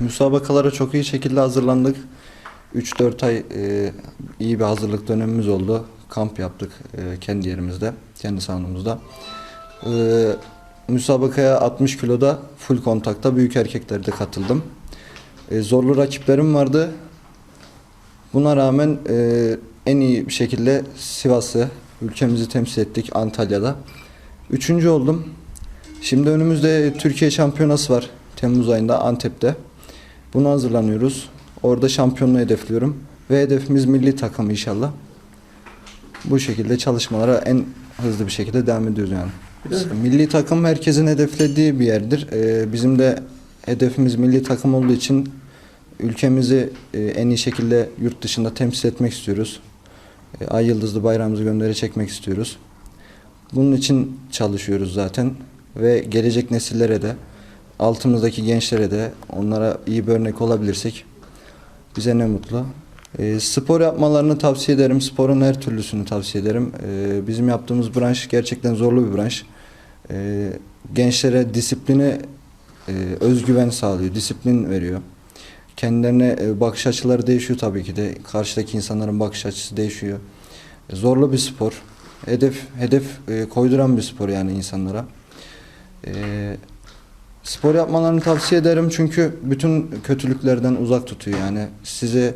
Müsabakalara çok iyi şekilde hazırlandık. 3-4 ay e, iyi bir hazırlık dönemimiz oldu. Kamp yaptık e, kendi yerimizde, kendi sahamızda. E, müsabakaya 60 kiloda full kontakta büyük erkeklerde katıldım. E, zorlu rakiplerim vardı. Buna rağmen e, en iyi bir şekilde Sivas'ı, ülkemizi temsil ettik Antalya'da. Üçüncü oldum. Şimdi önümüzde Türkiye Şampiyonası var Temmuz ayında Antep'te. Buna hazırlanıyoruz. Orada şampiyonluğu hedefliyorum. Ve hedefimiz milli takım inşallah. Bu şekilde çalışmalara en hızlı bir şekilde devam ediyoruz yani. Milli takım herkesin hedeflediği bir yerdir. Ee, bizim de hedefimiz milli takım olduğu için ülkemizi e, en iyi şekilde yurt dışında temsil etmek istiyoruz. E, Ay yıldızlı bayrağımızı gönderi çekmek istiyoruz. Bunun için çalışıyoruz zaten ve gelecek nesillere de altımızdaki gençlere de onlara iyi bir örnek olabilirsek bize ne mutlu. E, spor yapmalarını tavsiye ederim. Sporun her türlüsünü tavsiye ederim. E, bizim yaptığımız branş gerçekten zorlu bir branş. E, gençlere disiplini, e, özgüven sağlıyor, disiplin veriyor. Kendilerine e, bakış açıları değişiyor tabii ki de. Karşıdaki insanların bakış açısı değişiyor. E, zorlu bir spor. Hedef hedef e, koyduran bir spor yani insanlara. E, spor yapmalarını tavsiye ederim çünkü bütün kötülüklerden uzak tutuyor yani. Sizi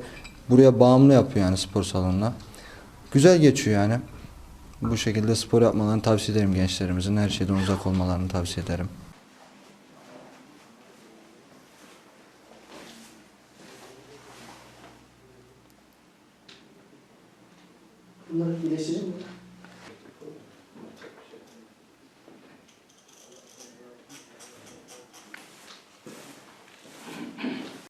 buraya bağımlı yapıyor yani spor salonuna. Güzel geçiyor yani. Bu şekilde spor yapmalarını tavsiye ederim gençlerimizin. Her şeyden uzak olmalarını tavsiye ederim. Bunları birleştirir mi?